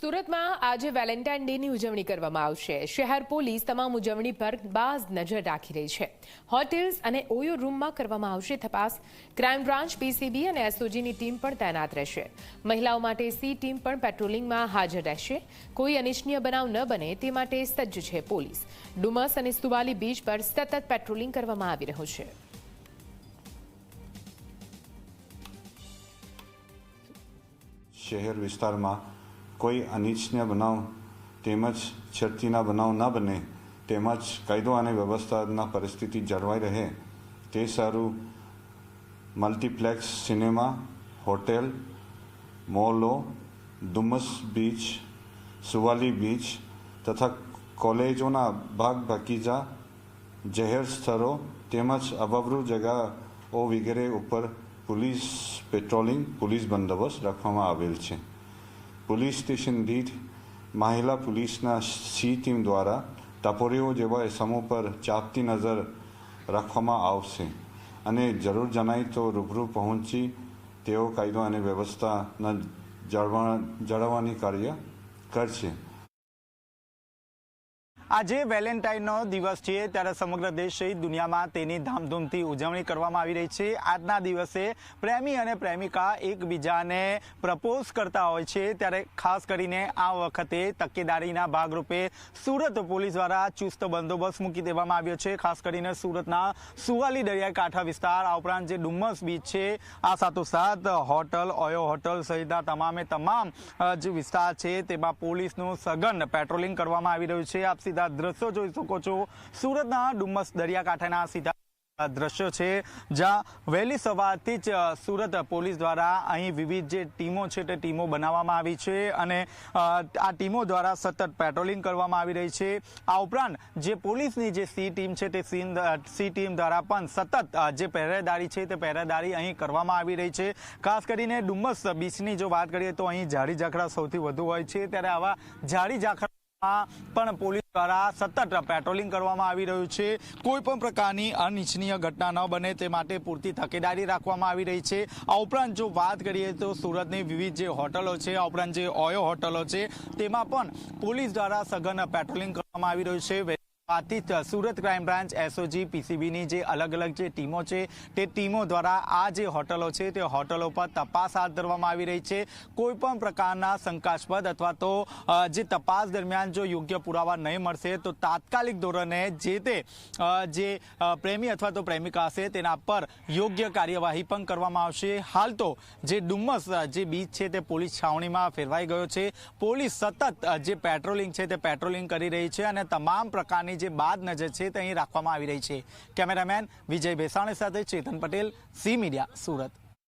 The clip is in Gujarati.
સુરતમાં આજે વેલેન્ટાઇન ડેની ઉજવણી કરવામાં આવશે. શહેર પોલીસ તમામ ઉજવણી પર બાજ નજર રાખી રહી છે. હોટેલ્સ અને ઓયો રૂમમાં કરવામાં આવશે તપાસ. ક્રાઇમ બ્રાન્ચ, પીસીબી અને એસઓજીની ટીમ પણ તૈનાત રહેશે. મહિલાઓ માટે સી ટીમ પણ પેટ્રોલિંગમાં હાજર રહેશે. કોઈ અનિચ્છનીય બનાવ ન બને તે માટે સજ્જ છે પોલીસ. ડુમસ અને સુવાલી બીચ પર સતત પેટ્રોલિંગ કરવામાં આવી રહ્યું છે. શહેર વિસ્તારમાં કોઈ અનિચ્છનીય બનાવ તેમજ છતીના બનાવ ન બને, તેમજ કાયદો અને વ્યવસ્થાના પરિસ્થિતિ જળવાઈ રહે, તે સારું મલ્ટીપ્લેક્સ સિનેમા, હોટેલ, મોલો, ડુમસ બીચ, સુવાલી બીચ તથા કોલેજોના ભાગ બગીચા જાહેર સ્થળો તેમજ અભાવરૂ જગાઓ વગેરે ઉપર પોલીસ પેટ્રોલિંગ, પોલીસ બંદોબસ્ત રાખવામાં આવેલ છે. પોલીસ સ્ટેશન દીઠ મહિલા પોલીસના સી ટીમ દ્વારા ટપોરીઓ જેવા સમૂહ પર ચાપતી નજર રાખવામાં આવશે અને જરૂર જણાય તો રૂબરૂ પહોંચી તેઓ કાયદો અને વ્યવસ્થાના જળવા, જાળવવાની કાર્ય કરશે. આજે વેલેન્ટાઇનનો દિવસ છે, ત્યારે સમગ્ર દેશ સહિત દુનિયામાં તેની ધામધૂમથી ઉજવણી કરવામાં આવી રહી છે. આજના દિવસે પ્રેમી અને પ્રેમિકા એકબીજાને પ્રપોઝ કરતા હોય છે, ત્યારે ખાસ કરીને આ વખતે તકેદારીના ભાગરૂપે સુરત પોલીસ દ્વારા ચુસ્ત બંદોબસ્ત મૂકી દેવામાં આવ્યો છે. ખાસ કરીને સુરતના સુવાલી દરિયાકાંઠા વિસ્તાર, આ ઉપરાંત જે ડુમ્મસ બીચ છે, આ સાથોસાથ હોટલ, ઓયો હોટલ સહિતના તમામે તમામ જે વિસ્તાર છે, તેમાં પોલીસનું સઘન પેટ્રોલિંગ કરવામાં આવી રહ્યું છે. આપ સીધા દ્રશ્યો જોઈ શકો છો. સુરતના ડુમ્મસ દરિયાકાંઠાના સીધા દ્રશ્યો છે, જ્યાં વહેલી સવારથી જ સુરત પોલીસ દ્વારા અહીં વિવિધ જે ટીમો છે તે ટીમો બનાવવામાં આવી છે અને આ ટીમો દ્વારા સતત પેટ્રોલિંગ કરવામાં આવી રહી છે. આ ઉપરાંત જે પોલીસની જે સી ટીમ છે તે સી સી ટીમ દ્વારા પણ સતત જે પહેરેદારી છે તે પહેરેદારી અહીં કરવામાં આવી રહી છે. ખાસ કરીને ડુમ્મસ બીચની જો વાત કરીએ તો અહીં ઝાડી ઝાખરા સૌથી વધુ હોય છે. ત્યારે આવા ઝાડી ઝાખરા માં પણ પોલીસ દ્વારા સતત પેટ્રોલિંગ કરવામાં આવી રહ્યું છે. કોઈ પણ પ્રકારની અનિચ્છનીય ઘટના ન બને તે માટે પૂરતી તકેદારી રાખવામાં આવી રહી છે. આ ઉપરાંત જો વાત કરીએ તો સુરતની વિવિધ જે હોટલો છે, આ ઉપરાંત જે ઓયો હોટલો છે, તેમાં પણ પોલીસ દ્વારા સઘન પેટ્રોલિંગ કરવામાં આવી રહ્યું છે. આથી સુરત ક્રાઇમ બ્રાન્ચ એસઓજી પીસીબીની જે અલગ અલગ જે ટીમો છે, તે ટીમો દ્વારા આ જે હોટલો છે, તે હોટલો પર તપાસ હાથ ધરવામાં આવી રહી છે. કોઈ પણ પ્રકારના શંકાસ્પદ અથવા તો જે તપાસ દરમિયાન જો યોગ્ય પુરાવા નહીં મળશે, તો તાત્કાલિક ધોરણે જે તે જે પ્રેમી અથવા તો પ્રેમિકા હશે, તેના પર યોગ્ય કાર્યવાહી પણ કરવામાં આવશે. હાલ તો જે ડુમ્મસ જે બીચ છે, તે પોલીસ છાવણીમાં ફેરવાઈ ગયો છે. પોલીસ સતત જે પેટ્રોલિંગ છે, તે પેટ્રોલિંગ કરી રહી છે અને તમામ પ્રકારની જે બાદ નજર છે તે અહીં રાખવામાં આવી રહી છે. કેમેરામેન વિજય ભેસાણી સાથે ચેતન પટેલ, સી મીડિયા, સુરત.